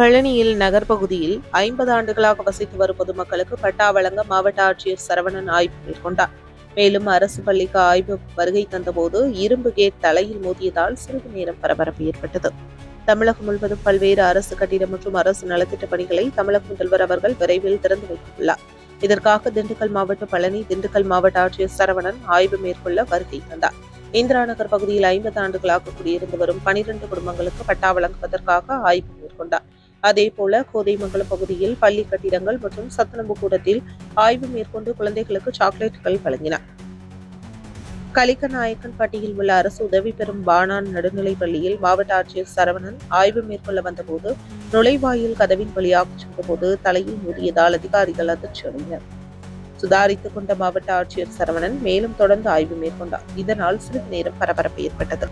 பழனியில் நகர்ப்பகுதியில் ஐம்பது ஆண்டுகளாக வசித்து வரும் பொதுமக்களுக்கு பட்டா வழங்க மாவட்ட ஆட்சியர் சரவணன் ஆய்வு மேற்கொண்டார். மேலும் அரசு பள்ளிக்கு ஆய்வு வருகை தந்தபோது இரும்பு கேட் தலையில் மோதியதால் சிறிது நேரம் பரபரப்பு ஏற்பட்டது. தமிழகம் முழுவதும் பல்வேறு அரசு கட்டிடம் மற்றும் அரசு நலத்திட்ட பணிகளை தமிழக முதல்வர் அவர்கள் விரைவில் திறந்து வைத்துள்ளார். இதற்காக திண்டுக்கல் மாவட்ட பழனி திண்டுக்கல் மாவட்ட ஆட்சியர் சரவணன் ஆய்வு மேற்கொள்ள வருகை தந்தார். இந்திரா நகர் பகுதியில் ஐம்பது ஆண்டுகளாக குடியிருந்து வரும் பனிரெண்டு குடும்பங்களுக்கு பட்டா வழங்குவதற்காக ஆய்வு மேற்கொண்டார். அதேபோல கோதைமங்கலம் பகுதியில் பள்ளி கட்டிடங்கள் மற்றும் சத்துணவு கூடத்தில் ஆய்வு மேற்கொண்டு குழந்தைகளுக்கு சாக்லேட்டுகள் வழங்கினார் கலிக்கநாயக்கன் பட்டியில் உள்ள அரசு உதவி பெறும் பானான் நடுநிலைப் பள்ளியில் மாவட்ட ஆட்சியர் சரவணன் ஆய்வு மேற்கொள்ள வந்தபோது நுழைவாயில் கதவின் வழியாக சென்றபோது தலையில் மோதியதால் அதிகாரிகள் அதிர்ச்சி அடைந்தனர். சுதாரித்துக் கொண்ட மாவட்ட ஆட்சியர் சரவணன் மேலும் தொடர்ந்து ஆய்வு மேற்கொண்டார். இதனால் சிறிது நேரம் பரபரப்பு ஏற்பட்டது.